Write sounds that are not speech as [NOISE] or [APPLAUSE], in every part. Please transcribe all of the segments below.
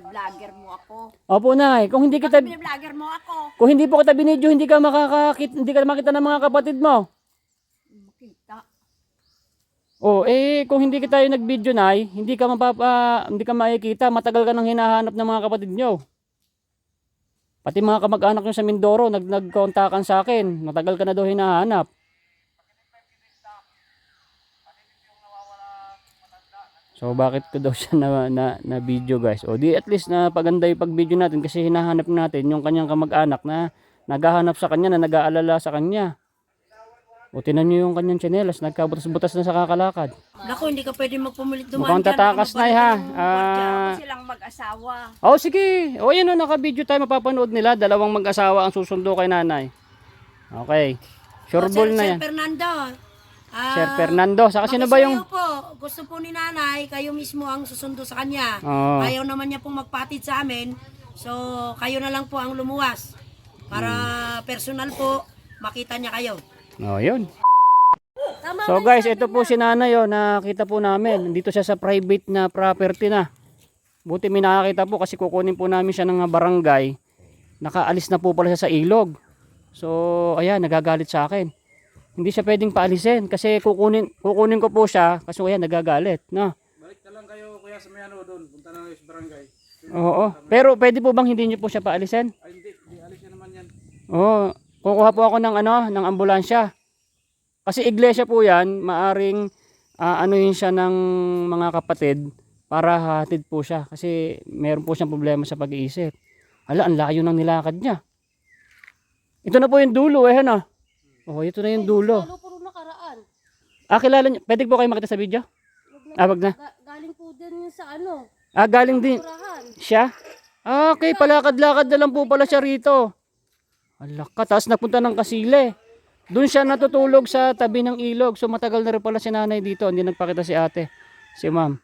Binablogger mo ako. Opo, Nay. Kung hindi kita Bakit binablogger mo ako? kung hindi po kita binidyo, hindi ka makakakit, hindi ka makita ng mga kapatid mo. Makita. Oh, eh kung hindi kita yung nag-video nay, hindi ka mapapa hindi ka makikita, matagal ka nang hinahanap ng mga kapatid nyo. Pati mga kamag-anak nyo sa Mindoro, nag nagkontakan sa akin. Matagal ka na daw hinahanap. So bakit ko daw [LAUGHS] siya na, na, na video guys? O di at least na paganda yung pag-video natin kasi hinahanap natin yung kanyang kamag-anak na naghahanap sa kanya na nag-aalala sa kanya. O tinan nyo yung kanyang tsinelas, nagkabutas-butas na sa kakalakad. Naku, hindi ka pwede magpumilit dumaan Mukhang tatakas na, ha? mabalik ang Ah. silang mag-asawa. Oh, sige. O, yan o, naka-video tayo. Mapapanood nila. Dalawang mag-asawa ang susundo kay nanay. Okay. Sure ball Sir- na Sir yan. Fernando. Ah, Sir Fernando. Saka sino ba yung... po. Gusto po ni nanay, kayo mismo ang susundo sa kanya. Oo. Ayaw naman niya pong magpatid sa amin. So, kayo na lang po ang lumuwas. Para Hmm. personal po, makita niya kayo. Oh, yun. So guys, ito po si nanay oh, nakita po namin. Nandito siya sa private na property na. Buti may nakakita po kasi kukunin po namin siya ng barangay. Nakaalis na po pala siya sa ilog. So, ayan, nagagalit sa akin. Hindi siya pwedeng paalisin kasi kukunin, kukunin ko po siya kasi ayan, nagagalit. No? Balik na lang kayo kuya sa may ano doon. Punta na kayo sa barangay. Oo. Pero pwede po bang hindi niyo po siya paalisin? Ay hindi, hindi alis niya naman yan. Oo. Kukuha po ako ng ano, ng ambulansya. Kasi iglesia po 'yan, maaring ah, ano yun siya ng mga kapatid para hatid po siya kasi meron po siyang problema sa pag-iisip. Hala, ang layo ng nilakad niya. Ito na po yung dulo eh, ano? Oh, ito na yung dulo. Lalo puro nakaraan. Ah, kilala niyo. Pwede po kayo makita sa video? Ah, wag na. Ga- galing po din yun sa ano, Ah, galing din siya. Ah, okay, palakad-lakad na lang po pala siya rito. Ala ka, tapos napunta ng Kasile. Doon siya natutulog sa tabi ng ilog. So matagal na rin pala si nanay dito. Hindi nagpakita si ate. Si ma'am.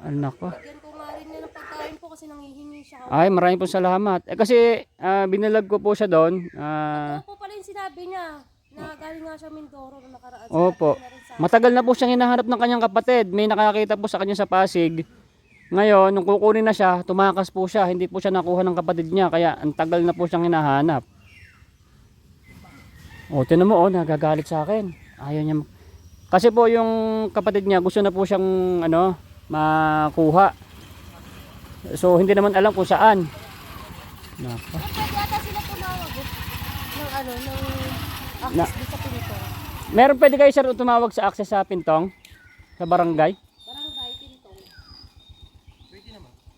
Anak ko. Yan ko nga rin niya ng pagkain po kasi nanghihingi siya. Ay, maraming po salamat. Eh, kasi ah, binalag ko po siya doon. Ah, Opo pala yung sinabi niya na galing nga siya Mindoro na nakaraan. Opo. Sinabi niya rin sa Matagal na po siyang hinahanap ng kanyang kapatid. May nakakita po sa kanya sa Pasig. Ngayon, nung kukunin na siya, tumakas po siya. Hindi po siya nakuha ng kapatid niya. Kaya ang tagal na po siyang hinahanap. O, tinan mo, oh, nagagalit sa akin. Ayaw niya. mag- Kasi po yung kapatid niya, gusto na po siyang ano, makuha. So, hindi naman alam kung saan. Nako. Pwede sila tumawag eh. ng ano, ng Na- access na. sa pinto. Meron pwede kayo sir tumawag sa access sa Pintong? Sa barangay? Barangay, pintong.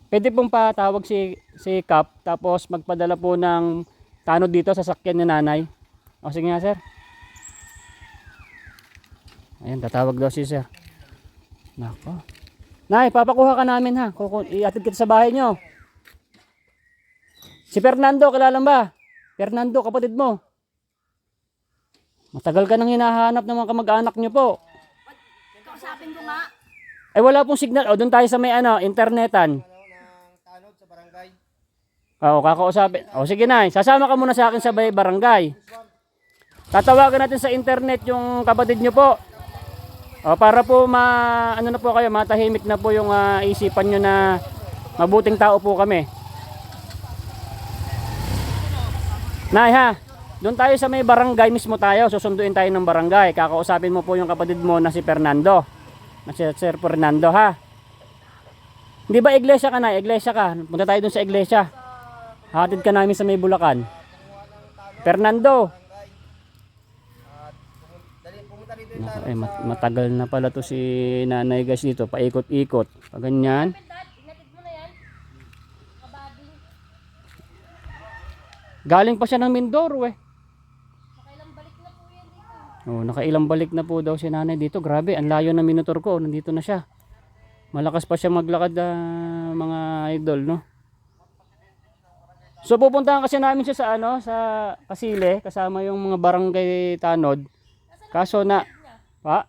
Pwede pong patawag si si Kap tapos magpadala po ng tanod dito sa sakyan ni nanay. O sige nga sir. Ayan, tatawag daw si sir. Nako. Nay, papakuha ka namin ha. Iatid kita sa bahay nyo. Si Fernando, kilala ba? Fernando, kapatid mo. Matagal ka nang hinahanap ng mga kamag-anak nyo po. Kausapin ko nga. Eh wala pong signal. O doon tayo sa may ano, internetan. Oo, kakausapin. O sige na, sasama ka muna sa akin sa barangay. Tatawagan natin sa internet yung kapatid nyo po. O para po ma ano na po kayo, matahimik na po yung ah, isipan nyo na mabuting tao po kami. Nay ha, doon tayo sa may barangay mismo tayo, susunduin tayo ng barangay. Kakausapin mo po yung kapatid mo na si Fernando. Na si Sir Fernando ha. Hindi ba iglesia ka na? Iglesia ka. Punta tayo dun sa iglesia. Hatid ka namin sa may Bulacan. Fernando. Naku, eh, mat- matagal na pala to si nanay guys dito. Paikot-ikot. Pag ganyan. Galing pa siya ng Mindoro eh. Nakailang balik na po yan dito. Oh, nakailang balik na po daw si nanay dito. Grabe, ang layo ng minotor ko. Nandito na siya. Malakas pa siya maglakad ah, mga idol, no? So pupuntahan kasi namin siya sa ano, sa Kasile, kasama yung mga barangay Tanod. Kaso na pa,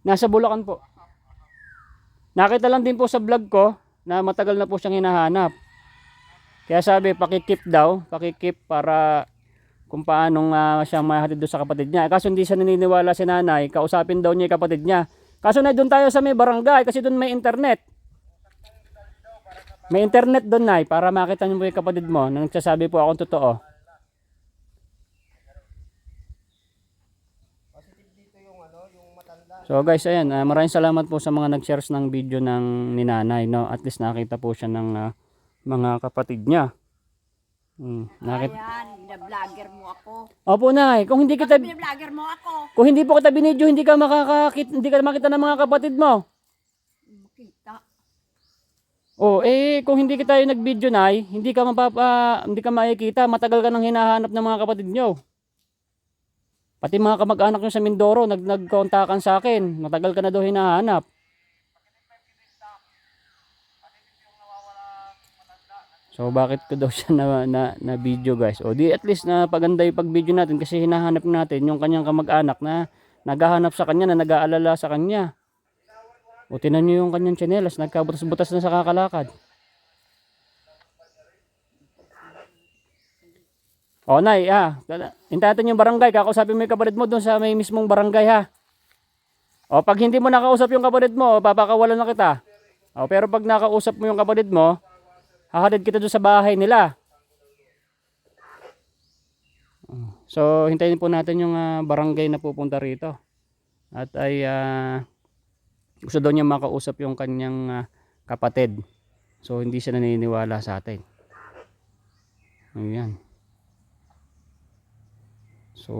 na nasa Bulacan po. Nakita lang din po sa vlog ko na matagal na po siyang hinahanap. Kaya sabi, pakikip daw, pakikip para kung paanong ah, siya mahatid doon sa kapatid niya. Kaso hindi siya naniniwala si nanay, kausapin daw niya yung kapatid niya. Kaso na doon tayo sa may barangay kasi doon may internet. May internet doon, Nay, para makita niyo po yung kapatid mo na nagsasabi po akong totoo. So guys, ayan, ah, maraming salamat po sa mga nag-shares ng video ng ninanay, no? At least nakita po siya ng ah, mga kapatid niya. Hmm, nakita. Ayan, bina-vlogger mo ako. Opo, Nay, kung hindi kita Bina-vlogger mo ako. kung hindi po kita binidyo, hindi ka makakakit, hindi ka makita ng mga kapatid mo. Makita. Oh, eh kung hindi kita yung nag-video nay, hindi ka mapapa hindi ka makikita, matagal ka nang hinahanap ng mga kapatid nyo. Pati mga kamag-anak nyo sa Mindoro, nag nagkontakan sa akin. Matagal ka na daw hinahanap. So bakit ko daw siya na, na, na video guys? O di at least na paganda yung pag-video natin kasi hinahanap natin yung kanyang kamag-anak na naghahanap sa kanya na nag-aalala sa kanya. O tinan nyo yung kanyang tsinelas, nagkabutas-butas na sa kakalakad. O nay, ah, hintayin yung barangay, kakausapin mo yung kapatid mo doon sa may mismong barangay ha. O pag hindi mo nakausap yung kapatid mo, papakawalan na kita. O pero pag nakausap mo yung kapatid mo, hahatid kita doon sa bahay nila. So hintayin po natin yung ah, barangay na pupunta rito. At ay ah, gusto daw niya makausap yung kanyang ah, kapatid. So hindi siya naniniwala sa atin. Ayan. So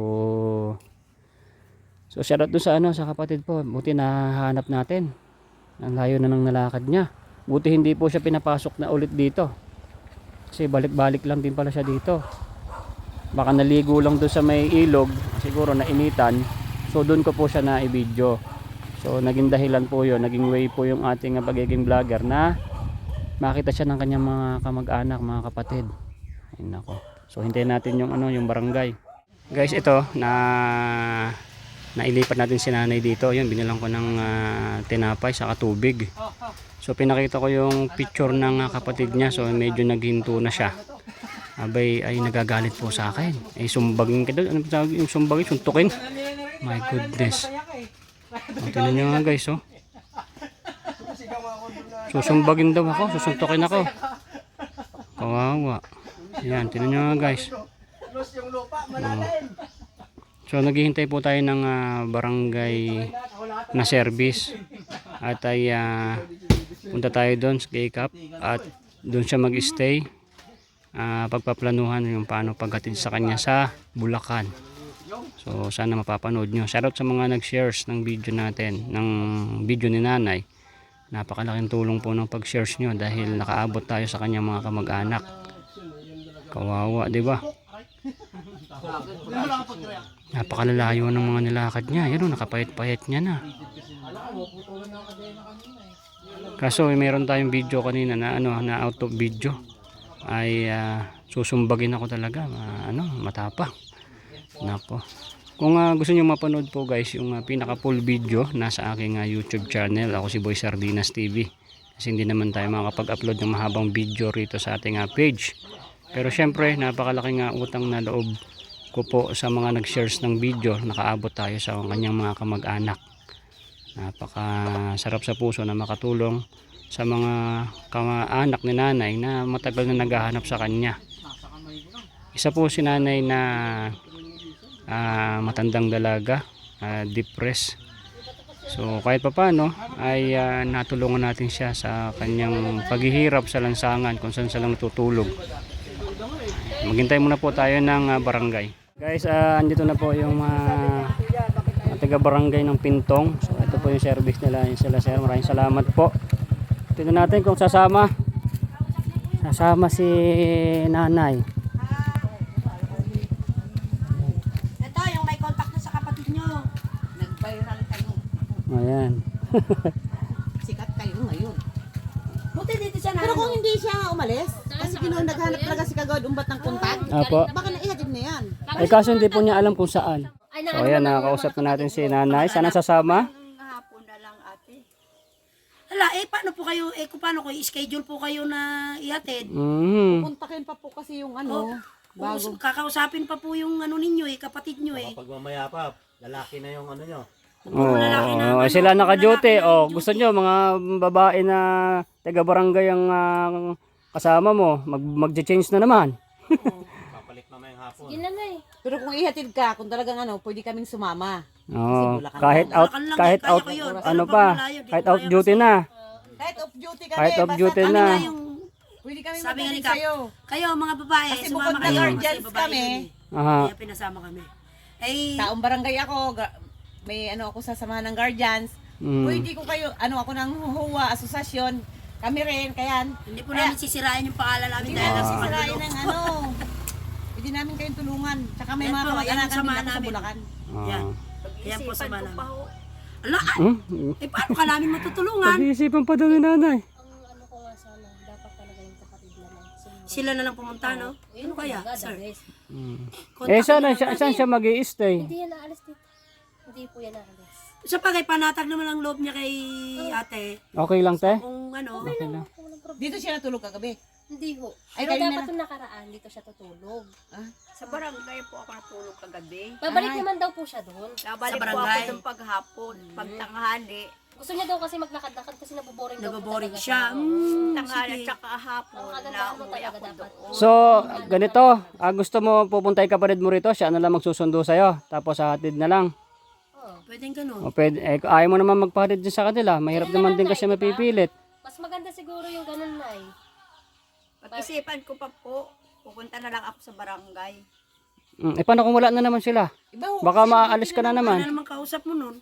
So shoutout doon sa ano sa kapatid po. Buti nahanap natin. Ang layo na ng nalakad niya. Buti hindi po siya pinapasok na ulit dito. Kasi balik-balik lang din pala siya dito. Baka naligo lang doon sa may ilog, siguro nainitan. So doon ko po siya na i-video. So naging dahilan po 'yon, naging way po yung ating pagiging vlogger na makita siya ng kanyang mga kamag-anak, mga kapatid. Ay nako. So hintayin natin yung ano, yung barangay. Guys, ito na nailipat natin si nanay dito. Yun, binilang ko ng ah, tinapay sa tubig. So pinakita ko yung picture ng ah, kapatid niya. So medyo naghinto na siya. Abay ay nagagalit po sa akin. Ay sumbagin ka doon. Ano tawag yung sumbagin? Suntukin? My goodness. O, tingnan nyo nga guys oh. Susumbagin daw ako. Susuntukin ako. Kawawa. Yan, tingnan nyo nga guys. Oh. So naghihintay po tayo ng ah, barangay na service at ay ah, punta tayo doon sa Gaycap at doon siya mag-stay ah, pagpaplanuhan yung paano paghatid sa kanya sa Bulacan. So sana mapapanood nyo. Shoutout sa mga nag-shares ng video natin, ng video ni nanay. Napakalaking tulong po ng pag-shares nyo dahil nakaabot tayo sa kanyang mga kamag-anak. Kawawa, di ba? Napakalalayo ng mga nilakad niya. Yan o, nakapayat-payat niya na. Kaso eh, meron tayong video kanina na ano na out of video. Ay ah, susumbagin ako talaga Ah, ano matapang nako. Kung ah, gusto niyo mapanood po guys yung ah, pinaka full video nasa aking ah, YouTube channel. Ako si Boy Sardinas TV kasi hindi naman tayo makakapag-upload ng mahabang video rito sa ating ah, page. Pero syempre napakalaking ah, utang na loob ko po sa mga nag-shares ng video nakaabot tayo sa kanyang mga kamag-anak. Napaka sarap sa puso na makatulong sa mga kamaanak ni nanay na matagal na naghahanap sa kanya. Isa po si nanay na ah, matandang dalaga ah, depressed. So kahit papano ay ah, natulungan natin siya sa kanyang paghihirap sa lansangan kung saan siya lang tutulog. Maghintay muna po tayo ng ah, barangay guys ah, andito na po yung mga mga taga barangay ng Pintong so ito po yung service nila yung sila sir maraming salamat po tingnan natin kung sasama sasama si nanay Ito, yung may contact na sa kapatid nyo. Nag-viral kayo. ayan [LAUGHS] Sikat kayo ngayon. Buti dito siya na. Pero kung hindi siya umalis, kasi kinuha naghanap talaga si Kagawad umbat ng kontak, Apo. baka naihatid na yan. Eh kaso hindi po niya alam kung saan. So ayan, nakakausap na natin si nanay. Sana sasama. Hapon na lang ate. Hala, eh paano po kayo, eh kung paano ko i-schedule po kayo na ihatid? Mhm. Puntakin pa po kasi yung ano, Bago. bago. Kakausapin pa po yung ano ninyo eh, kapatid nyo eh. Pag mamaya pa, lalaki na yung ano nyo. Oo, lalaki na, oh, ano, sila naka-duty. Oh, gusto nyo mga babae na taga barangay ang ah, kasama mo, mag magche-change na naman. Sige na na eh. Pero kung ihatid ka, kung talagang ano, pwede kaming sumama. Oo, Bulacan kahit lang. out Bulacan lang, kahit kaya out ko yun. Pero ano pag pa, malayo, di kahit ko out kaya duty na. Kahit off duty kami, Kahit off basta duty Kami na. na yung, Pwede kami sabi nga ni Kap, sa'yo. kayo mga babae, Kasi sumama bukod na kayo. guardians babae kami. yun eh. Aha. Kaya pinasama kami. Eh, Taong barangay ako, ga- may ano ako sa samahan ng guardians. Mm. Pwede ko kayo, ano ako ng HUA, asosasyon. Kami rin, kaya hindi po namin sisirain yung pangalan namin hindi dahil lang sa sisirain Manilo. ng ano. [LAUGHS] Pwede namin kayong tulungan. Tsaka may Yan mga po, yan ang kamag-anakan din samahan ako sa namin. Bulacan. Ah. Yan. Yan po sa namin. Ala, ay, Hmm? eh paano ka namin matutulungan? Pag-iisipan pa daw ni nanay. Ang ano ko nga sana, dapat talaga yung kapatid na lang. Sumunod. Sila na lang pumunta, no? Ano kaya, Talaga, the sir? best. Mm. Kontakin Eh saan, lang siya, natin. saan siya mag stay Hindi yan naalis dito. Hindi po yan naalis. Sa pagay, panatag naman ang loob niya kay ate. Okay lang, te? Kung ano, Okay lang. Dito siya natulog kagabi. Hindi ho. Ay, Pero kayo dapat na nung nakaraan, dito siya tutulog. Sa barangay po ako natulog kagabi. Babalik Ay. naman daw po siya doon. Nabalik Sa po ako barangay? ng paghapon, pagtanghali. Gusto niya daw kasi maglakad-lakad kasi naboboring daw po naboboring talaga siya. Mm, Tanghali sige. at saka hapon, Ang mo talaga ako dapat. doon. So, ganito, ah, gusto mo pupunta yung kapatid mo rito, siya na lang magsusundo sa'yo, tapos hahatid na lang. Oo. Pwedeng ganun. O pwede, eh, ayaw mo naman magpahatid din sa kanila, mahirap naman din Nay, kasi mapipilit. Mas maganda siguro yung ganun na Pag-isipan ko pa po, pupunta na lang ako sa barangay. Mm, eh paano kung wala na naman sila? Iba ho. Baka maalis ka na Ano naman. naman kausap mo nun?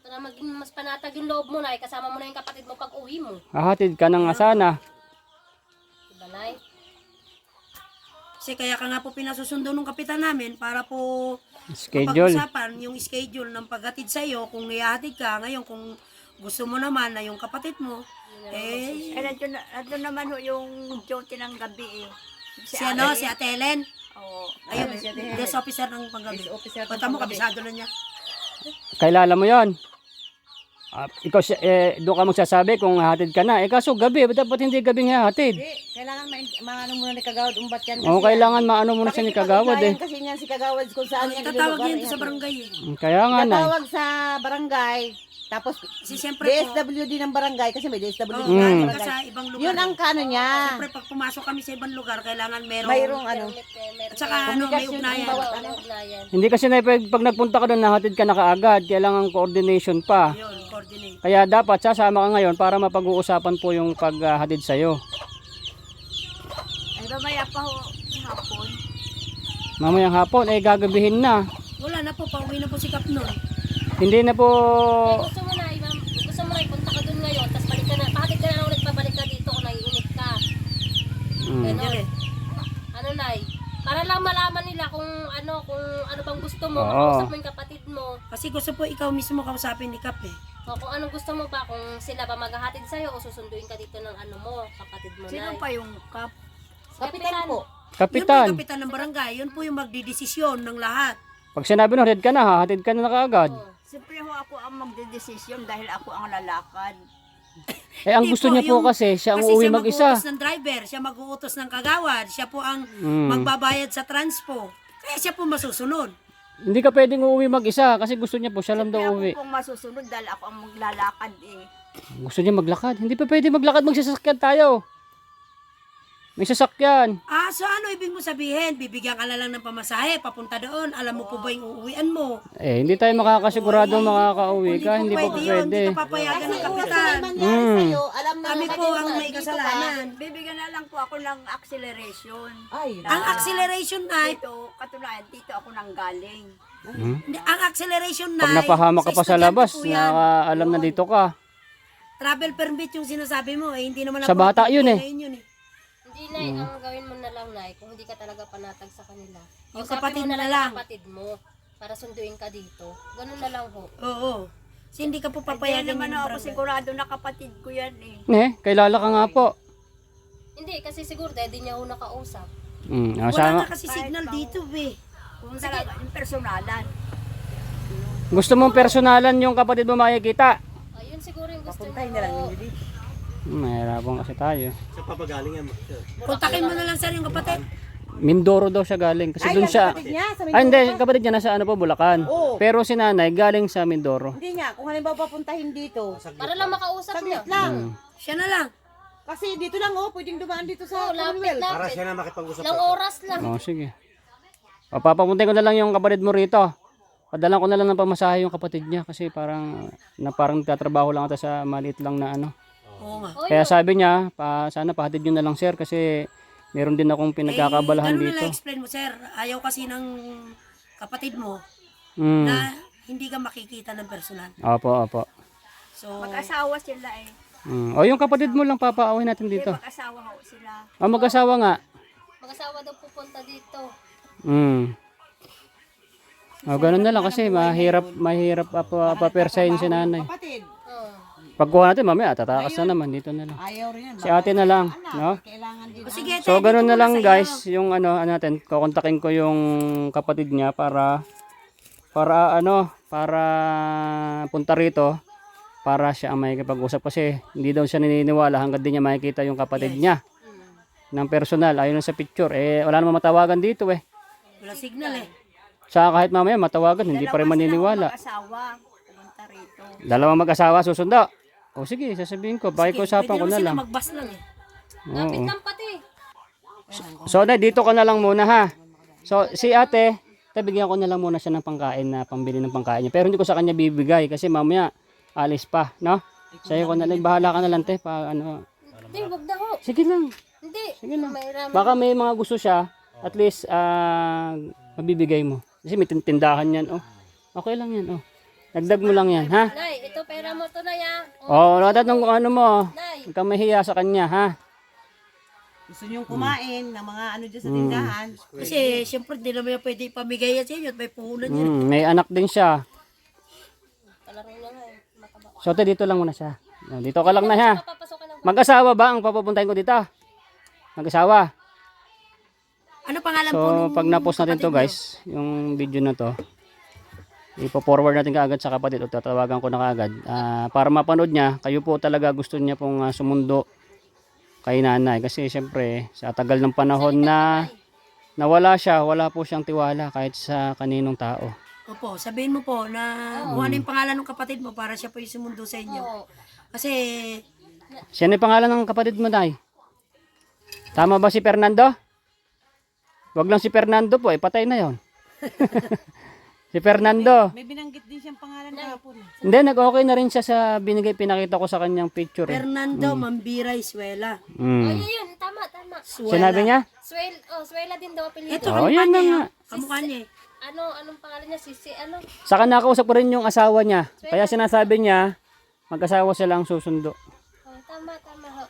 Para maging mas panatag yung loob mo na kasama mo na yung kapatid mo pag uwi mo. Hahatid ka na nga sana. Diba, Nay? Kasi kaya ka nga po pinasusundo ng kapitan namin para po Schedule. pag-usapan yung schedule ng paghatid sa iyo kung ihahatid ka. Ngayon kung gusto mo naman na yung kapatid mo, eh, Eh, na- nandun naman ho yung duty ng gabi eh. si, ano, si Ate Helen, Oo. ayun, si Ate Helen. desk officer ng panggabi. Desk officer ng Punta mo, panggabi. kabisado na niya. Kailala mo yon. Ah, ikaw siya, eh, doon ka magsasabi kung hahatid ka na. Eh kaso gabi, dapat hindi gabing hahatid. Hindi, kailangan ma- maano muna ni Kagawad umbat yan. Oo, kailangan maano mo na siya ni Kagawad eh. Pakikipag-ugnayan kasi niyan si Kagawad kung saan niya Tatawag nilulugar, yan doon sa barangay eh. Kaya nga na. Tatawag sa barangay, tapos Kasi siyempre po, DSWD ng barangay, kasi may DSWD oh, ng galing ka barangay. sa ibang lugar. Yun ang kano niya. Siyempre pag pumasok kami sa ibang lugar, kailangan merong, Mayroong ano. At saka ano, may Komunikasyon ugnayan. ng bawat Oo, may ugnayan. Hindi kasi na pag, pag nagpunta ka doon, nahatid ka na kaagad. Kailangan coordination pa. Yun, coordinate. Kaya dapat sasama ka ngayon para mapag-uusapan po yung paghatid sa'yo. Ay, mamaya pa ho, hapon. Mamayang hapon, eh gagabihin na. Wala na po, pauwi na po si Kap nun. Hindi na po... Eh, gusto mo na, Ivan, gusto mo na, punta ka dun ngayon, tapos balik ka na, bakit ka na ulit pabalik ka dito kung naiinit ka? Mm. Ganon. Ano, Nay? Para lang malaman nila kung ano, kung ano bang gusto mo, Oo. makausap mo yung kapatid mo. Kasi gusto po ikaw mismo kausapin ni Kap eh. O kung anong gusto mo ba, kung sila ba maghahatid sa'yo o susunduin ka dito ng ano mo, kapatid mo, Sino Nay. pa yung kap? Kapitan po. Yun po Kapitan, yung kapitan ng barangay, yun po yung magdidesisyon ng lahat. pag sinabi nung hatid ka na, hahatid ka na na kaagad. Oo. Siyempre ho ako ang magdedesisyon dahil ako ang lalakad. Eh ang Hindi gusto niya po yung- kasi, siya ang Kasi uuwi siya mag-isa. mag-uutos ng driver, siya mag-uutos ng kagawad, siya po ang Mm. magbabayad sa transpo. Kaya siya po masusunod. Hindi ka pwedeng uuwi mag-isa kasi gusto niya po, siya lang daw ako uuwi. pong masusunod dahil ako ang maglalakad eh. Gusto niya maglakad. Hindi pa pwede maglakad, magsasakyan tayo. May sasakyan. Ah, so ano ibig mo sabihin? Bibigyan ka na lang ng pamasahe, papunta doon. Alam mo po ba yung uuwian mo? Eh, hindi tayo makakasigurado makakauwi ka. Hindi pa pwede yun, pwede. Hindi ka papayagan ng kapitan. Mm. sa'yo, alam na Kami po ang na may kasalanan. Bibigyan na lang po ako ng acceleration. Ay, Ang acceleration night, Dito, katulad, dito ako nang galing. Hmm? ang acceleration night, Pag napahama ka pa sa labas, yan. nakaalam na dito ka. Travel permit yung sinasabi mo, eh, hindi naman Sa bata yun eh. Ngayon yun eh. Hindi, Nay, ang gawin mo na lang, Nay, kung hindi ka talaga panatag sa kanila. Yung kapatid mo na lang yung kapatid mo para sunduin ka dito. Ganun na lang ho. Oo. Kasi hindi ka po papayagan naman yung ako barangay. sigurado na kapatid ko yan eh. Eh, kailala ka nga po. Hindi, kasi siguro dahil di niya ho nakausap. Hmm, ah, Wala sama. na kasi signal dito eh. Kung talaga, yung personalan. Gusto mong personalan yung kapatid mo makikita. Ayun siguro yung gusto papuntay niyo. Na lang yun dito. Hmm, mahirapan kasi tayo. Kontakin mo na lang sir yung kapatid. Mindoro daw siya galing. Kasi doon siya... kapatid niya sa Ay, hindi. Kapatid niya nasa ano po, Bulacan. Oo. Pero si nanay galing sa Mindoro. Hindi nga, kung halimbawa papuntahin dito. Para lang makausap niya. Saglit lang. Hmm. Siya na lang. Kasi dito lang oh, pwedeng dumaan dito sa Oh, lapit, Commonwealth. lapit. siya na makipag-usap. Ilang oras lang. Oh, sige. O, papapuntay ko na lang yung kapatid mo rito. Padalan ko na lang ng pamasahe yung kapatid niya kasi parang na parang tatrabaho lang ata sa maliit lang na ano. Oo nga. Oh, Kaya sabi niya, pa, sana pahatid nyo na lang sir kasi meron din akong pinagkakabalahan eh, dito. lang explain mo, sir. Ayaw kasi ng kapatid mo Mm. na hindi ka makikita ng personal. Opo, opo. So, Mag-asawa sila eh. Mm. O yung kapatid mo lang papaawin natin dito. Mag-asawa ho sila. O mag-asawa nga. Mag-asawa daw pupunta dito. Mm. O ganun na lang kasi mahirap mahirap apa papersahin si nanay. Kapatid, Oh. Pagkuha natin mamaya tatakas na naman dito na lang. ayaw rin yan. Si ate na lang, no? Kailangan din. o sige, So tayo, ganun dito na lang muna sa guys, yung ano, ano natin, kukontakin ko yung kapatid niya para para ano, para punta rito para siya ang makikipag-usap kasi hindi daw siya naniniwala hanggang di niya makikita yung kapatid niya ng personal ayun sa picture eh wala namang matawagan dito eh Wala signal eh. sa kahit mamaya matawagan hindi pa rin maniniwala Mag-asawa. Pumunta rito. dalawang mag-asawa susundo o sige sasabihin ko pakiusapan ko Pwede na naman sila lang magbas lang eh. Lapit Oo. lang pati. So, na, dito ka na lang muna ha. So, si ate, tabigyan ko na lang muna siya ng pangkain na pambili ng pangkain niya. Pero hindi ko sa kanya bibigay kasi mamaya alis pa, no? Sa'yo ko na lang, bahala ka na lang te, pa, ano. Hindi, wag na ho. Sige lang, Hindi. sige lang. Baka may mga gusto siya, at least, ah, mabibigay mo. Kasi may tindahan yan, oh. Okay lang yan, oh. Dagdag mo lang yan, ha? Nay, ito pera mo to na ya. Oh, Oh, lahat ng ano mo, Nay. huwag kang mahiya sa kanya, ha? Gusto niyong kumain ng mga ano dyan sa Hmm. tindahan. Kasi siyempre hindi naman yan pwede ipamigay yan sa inyo at may puhunan yan. Mm, may anak din siya. Palaro nga eh. Mataba. So, te, dito lang muna siya. Oh, Dito ka lang na, ha? Papasokan ng Mag-asawa ba ang papapuntahin ko dito? Mag-asawa. Ano pangalan po So, nung pag na-post natin to kapatid guys, yung video na to, ipo-forward natin kaagad sa kapatid o tatawagan ko na kaagad. Ah, para mapanood niya, kayo po talaga gusto niya pong ah, sumundo kay nanay. Kasi syempre, sa tagal ng panahon na nawala siya, wala po siyang tiwala kahit sa kaninong tao. Opo, sabihin mo po na kung ano yung pangalan ng kapatid mo para siya po yung sumundo sa inyo. Kasi Siya yung pangalan ng kapatid mo, Nay? Tama ba si Fernando? Wag lang si Fernando po, eh, patay na yon. [LAUGHS] si Fernando. May binanggit din siyang pangalan kahapon. Hindi, nag-okay na rin siya sa binigay, pinakita ko sa kanyang picture. Eh. Fernando Mambira Iswela. Oh, Mm. yun, yun. Tama, tama. Suwela. Sinabi niya? Swel, oh, Swela din daw apelido. Ito, Oh, kamukha yan na niya. nga. Kamukha niya eh. Ano, anong pangalan niya? Sisi, ano? Saka nakausap ko rin yung asawa niya. Kaya sinasabi niya, mag-asawa sila ang susundo. Oh, tama, tama ho.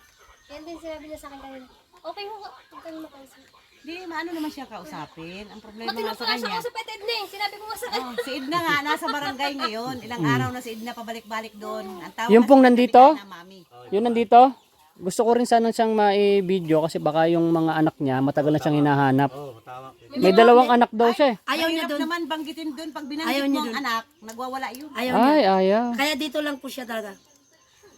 Yan din sinabi niya sa akin kanina. Okay ho, huwag kang makausap. Di, maano naman siya kausapin. Ang problema nga pa sa nga siya kanya. kausap at Edna eh. Sinabi ko nga sa kanya. Oh, si Edna nga, nasa barangay ngayon. Ilang araw na si Edna pabalik-balik doon. Ang tawag Yung kasi pong sa nandito? na mami. Yun nandito. Gusto ko rin sana siyang mai-video kasi baka yung mga anak niya matagal na siyang hinahanap. May dalawang anak daw siya eh. Ayaw niya Mahirap doon. naman banggitin doon. Pag Ayaw binanggit niya mo ang anak, nagwawala yun. Ayaw niya. Ay, ayaw. Kaya dito lang po siya talaga.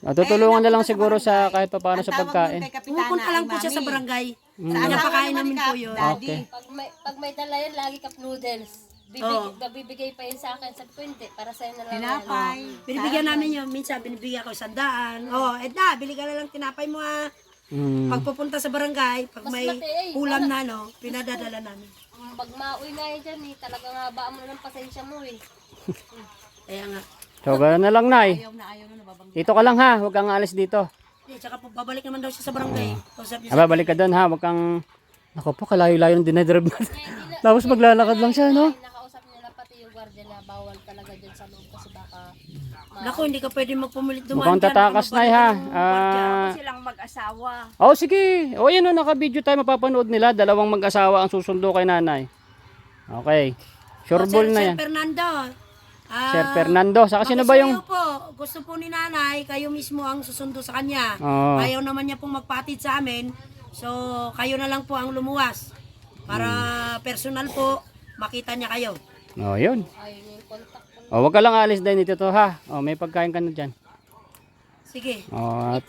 Ah, Tutulungan na lang siguro sa kahit pa paano Ang sa tawag pagkain. kay Kapitana Pumupunta lang ay po siya sa mami. barangay. Sa asawa Pinapakain naman namin ni po Kap, yun. Daddy. Okay. Pag may, pag may dala yan, lagi kap noodles. Bibig, Oo. Nabibigay pa yun sa akin. Sabi ko, hindi. Para sa'yo na lang. Tinapay. Binibigyan namin yun. Minsan binibigyan ko sandaan. Oh, Edna, bili ka na lang tinapay mo ha. Mm. Pag pupunta sa barangay, pag Mas may mati eh. ulam na no, pinadadala namin. Pag mauwi nga yan dyan eh. Talagang habaan mo na ng pasensya mo eh. Kaya nga. So, gano'n na lang, Nay. Ayaw na ayaw na. Dito ka lang ha, huwag kang alis dito. Eh, tsaka po, babalik naman daw siya sa barangay. Kausap niya Aba, balik ka doon ha, huwag kang... Ako po, kalayo-layo ng dinadrive natin. Tapos maglalakad lang siya, no? Nakausap niya na pati yung guardia na bawal talaga dyan sa loob kasi baka Naku, hindi ka pwede magpumulit dumaan Mukhang dyan. tatakas, Baka Nay ha. ng Ah, Silang mag-asawa. oh, sige. O, yan o, naka-video tayo, mapapanood nila. Dalawang mag-asawa ang susundo kay nanay. Okay. Sure Oh, ball Sir- na Sir yan. Fernando. Ah, Sir Fernando. Saka sino ba yung... po, gusto po ni nanay, kayo mismo ang susundo sa kanya. Oo. Ayaw naman niya pong magpatid sa amin. So, kayo na lang po ang lumuwas. Para personal po, makita niya kayo. Oh, yun. ayun yung contact ko. O, wag ka lang alis din dito to ha. O, may pagkain ka na dyan. Sige. O, at...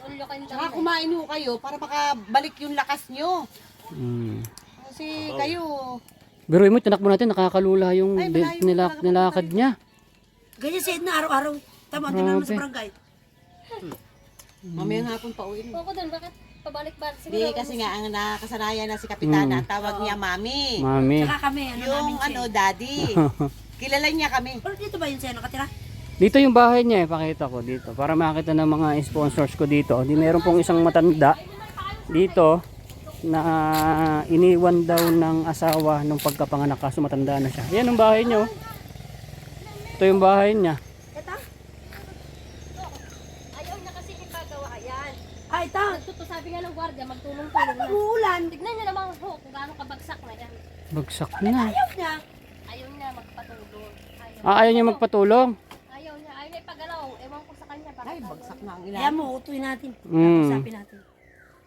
Saka kumain ho kayo para makabalik yung lakas nyo. Mm. Kasi kayo, Pero mo, tinakbo natin, nakakalula yung Ay, di- malayo nila, talaga nilakad niya. Ganyan si Edna araw-araw. Tama, tinan mo sa barangay. mamayang hapon pa uwi. Ako doon, bakit pabalik-balik? Hindi, na, kasi nga, ang nakasanayan na si Kapitana, Hmm. tawag niya mami. Mami. Tsaka kami, ano namin Yung siya. ano, daddy. [LAUGHS] Kilala niya kami. Pero dito ba yun siya nakatira? Dito yung bahay niya eh, pakita ko dito. Para makita ng mga sponsors ko dito. Di meron pong isang matanda dito na iniwan daw ng asawa nung pagkapanganak kaso matanda na siya. Yan ang bahay niya. Ito yung bahay niya. Ayaw niya kasi ipagawa yan. Ah, ito. Nagtuto sabi nga ng gwardiya, magtulong-tulong na. Umuulan. Tignan niyo naman ho, kung gaano kabagsak na yan. Bagsak na. Ayaw niya. Ayaw niya magpatulong. Ayaw, Ah, ayaw niya magpatulong. ayaw niya. Ayaw niya ipagalaw. Ewan ko sa kanya. Bakit Ay, bagsak na ang Kaya ilan. mo, utuin natin. Mm. Usapin natin.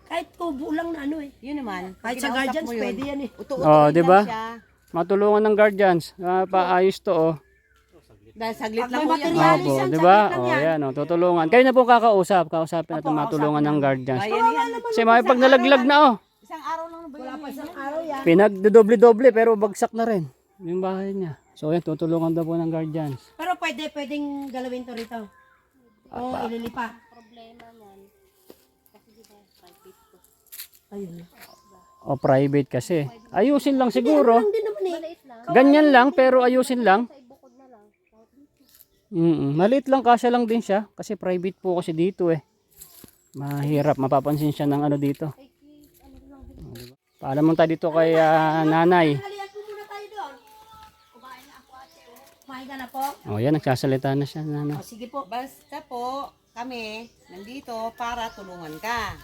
Kahit kubo lang na ano eh. Yun naman. Kahit sa guardians, pwede yan eh. Utu-utuin Oh, lang di ba? siya. Matulungan ng guardians. Ah, paayos to oh. Dahil saglit Pag lang may po yan. material- Realis Opo, yan, di ba? saglit lang Oh, yan. yan oh, tutulungan. Kayo na po kakausap. Kausapin natin Opo, matulungan ng guardians. Yan. Kasi may pag nalaglag na oh. Isang araw lang na ba Wala pa isang araw yan. Pinagdodoble-doble pero bagsak na rin yung bahay niya. So yan, tutulungan daw po ng guardians. Pero pwede, pwedeng galawin to rito. O ililipa. Problema niyan. Kasi di ba, private to. Ayun. O private kasi. Ayusin lang siguro. Hindi naman eh. Ganyan lang pero ayusin lang. Mm Maliit lang kasya lang din siya kasi private po kasi dito eh. Mahirap mapapansin siya ng ano dito. O? Paalam mo tayo dito kay ah, nanay. Halian po muna tayo doon. Kumain na ako ate. oh. Po. O yan, nagsasalita na siya nanay. O sige po. Basta po, kami, nandito para tulungan ka.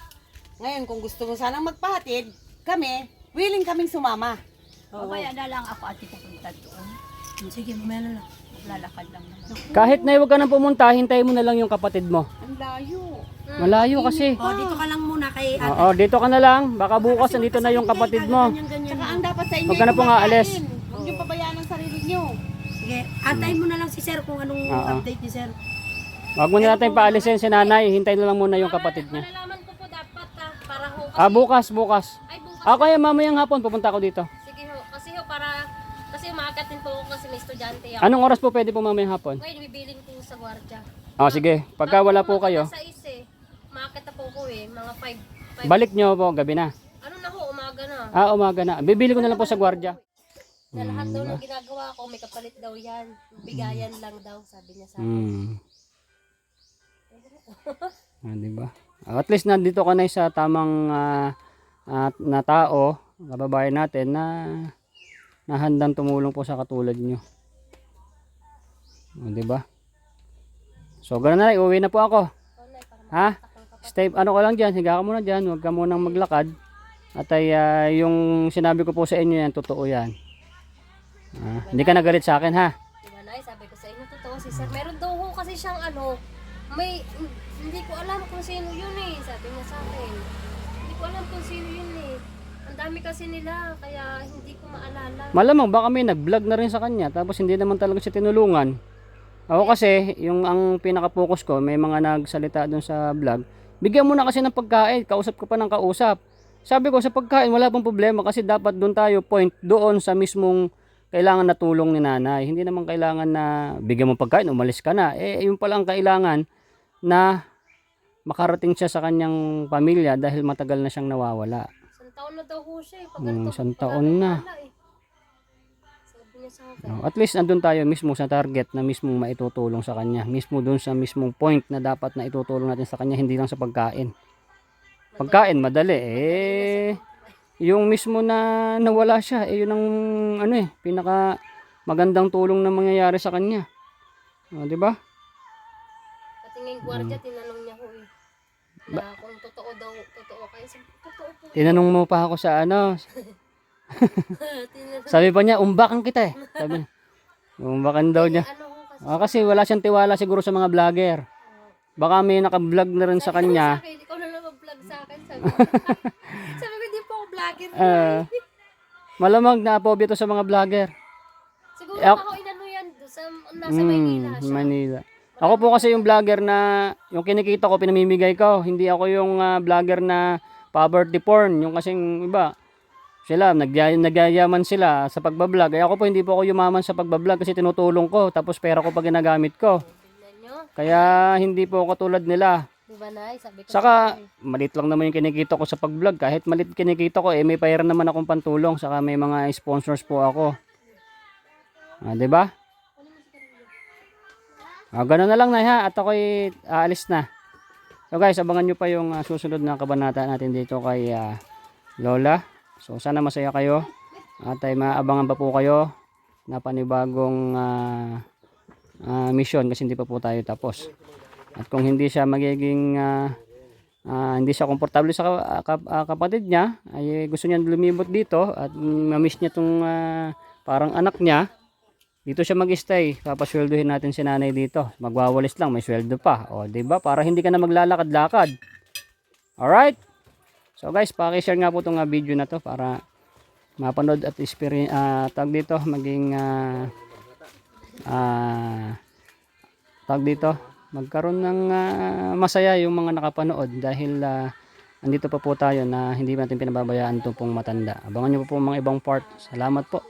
Ngayon, kung gusto mo sanang magpahatid, kami, willing kaming sumama. Babaya na lang ako ate pupunta doon. Sige, mamaya na lang. Maglalakad lang naman. Kahit na huwag ka nang pumunta, hintayin mo na lang yung kapatid mo. Ang layo. Malayo kasi. O, dito ka lang muna kay ate. Oo, dito ka na lang. Baka bukas nandito na yung kapatid mo. Tsaka ang dapat sa inyo, Huwag ka na pong aalis. Huwag niyong pabayaan ang sarili niyo. Sige, antayin mo na lang si sir kung anong Oo. update ni sir. Huwag mo na natin paalisin si nanay. Hintayin na lang muna yung kapatid niya. Malalaman ko po dapat ah, para ho. Kasi, Ah, bukas, bukas. ay bukas. Ako kaya mamayang hapon pupunta ako dito. Ako. Anong oras po pwede po mamayang hapon? Ngayon, bibiling ko sa gwardiya. Ah, sige. Pagka wala po kayo, Sa is eh. Umaakit na po ko eh. Mga 5. balik nyo po gabi na. Ano na ho, umaga na. Ah, umaga na. Bibili ko na lang po sa gwardiya. Na lahat daw ng ginagawa ko, may kapalit daw yan. Bigayan lang daw, sabi niya sa akin. Hmm. Ah, di ba? Ah, At least nandito ka na sa tamang ah, ah, na tao, kababayan natin na nahandang tumulong po sa katulad nyo. Ah, di ba? So, gano'n na, uwi na po ako. Ha? Stay, ano ka lang dyan, higa ka muna dyan, huwag ka munang maglakad. At ay, ah, yung sinabi ko po sa inyo yan, totoo yan. Ah, hindi ka nagalit sa akin ha? Diba na, sabi ko sa inyo, totoo si sir. Meron daw ho kasi siyang ano, may, hindi ko alam kung sino yun eh, sabi niya sa akin. Hindi ko alam kung sino yun eh. Ang dami kasi nila, kaya hindi ko maalala. Malamang baka may nag-vlog na rin sa kanya tapos hindi naman talaga siya tinulungan. Ako kasi, yung ang pinaka-focus ko, may mga nagsalita doon sa vlog. Bigyan mo na kasi ng pagkain, kausap ko pa ng kausap. Sabi ko sa pagkain wala pong problema kasi dapat doon tayo point doon sa mismong kailangan na tulong ni nanay. Hindi naman kailangan na bigyan mo pagkain, umalis ka na. Eh, yun pala ang kailangan na makarating siya sa kanyang pamilya dahil matagal na siyang nawawala. Isang taon na daw ho siya eh. Pag Hmm, isang taon na. eh. No, at least andun tayo mismo sa target na mismo maitutulong sa kanya. Mismo dun sa mismong point na dapat na itutulong natin sa kanya, hindi lang sa pagkain. Pagkain, madali. Eh, yung mismo na nawala siya, eh yun ang ano eh, pinaka magandang tulong na mangyayari sa kanya. O, di ba? Patingin gwardiya, tinanong niya ho eh. Na kung totoo daw, totoo kayo. Totoo po. Tinanong mo pa ako sa ano. [LAUGHS] [LAUGHS] Sabi pa niya, umbakan kita eh. Sabi niya, umbakan daw niya. ano. Ah, kasi wala siyang tiwala siguro sa mga vlogger. Baka may naka-vlog na rin sa kanya. Sabi, ikaw na mag-vlog sa akin. Sabi, ko. [LAUGHS] sabi ko, hindi po ako vlogger. Ah, malamang na phobia to sa mga vlogger. Siguro Ak- ako inano yan. Sa, nasa Hmm, siya. Manila. Ako po kasi yung vlogger na yung kinikita ko pinamimigay ko. Hindi ako yung ah, vlogger na poverty porn, yung kasing iba. Sila, nagyay, nagyayaman sila sa pagbablog. Eh ako po hindi po ako yumaman sa pagbablog kasi tinutulong ko tapos pera ko pa ginagamit ko. Kaya hindi po ako katulad nila. Di ba, Nay? Sabi ko Saka malit lang naman yung kinikita ko sa pagblog. Kahit malit kinikita ko eh may pera naman akong pantulong saka may mga sponsors po ako. Ah, ba? Ah, ganun na lang na ha at ako'y aalis na. So guys, abangan nyo pa yung ah, susunod na kabanata natin dito kay ah, Lola. So sana masaya kayo at ay maabangan pa po kayo na panibagong ah, ah, mission kasi hindi pa po tayo tapos. At kung hindi siya magiging ah, ah, hindi siya komportable sa ka- kap- kapatid niya, ay gusto niya lumibot dito at ma-miss niya tong ah, parang anak niya. Dito siya mag-stay. Papasweldohin natin si nanay dito. Magwawalis lang, may sweldo pa. O, 'di ba? Para hindi ka na maglalakad-lakad. Alright? So guys, paki-share nga po itong ah, video na to para mapanood at experience ah, tag dito maging ah ah, tag dito magkaroon ng ah, masaya yung mga nakapanood dahil ah, andito pa po tayo na hindi natin pinababayaan itong pong matanda. Abangan nyo po po mga ibang part. Salamat po.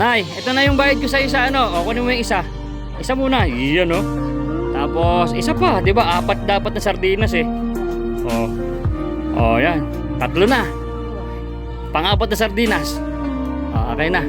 Nay, ito na yung bayad ko sa isa ano. O kunin mo yung isa. Isa muna. Iyan oh. Tapos isa pa, ba? Apat dapat na sardinas eh. Oh. Yan. Tatlo na. Pang-apat na sardinas. Oh, okay na.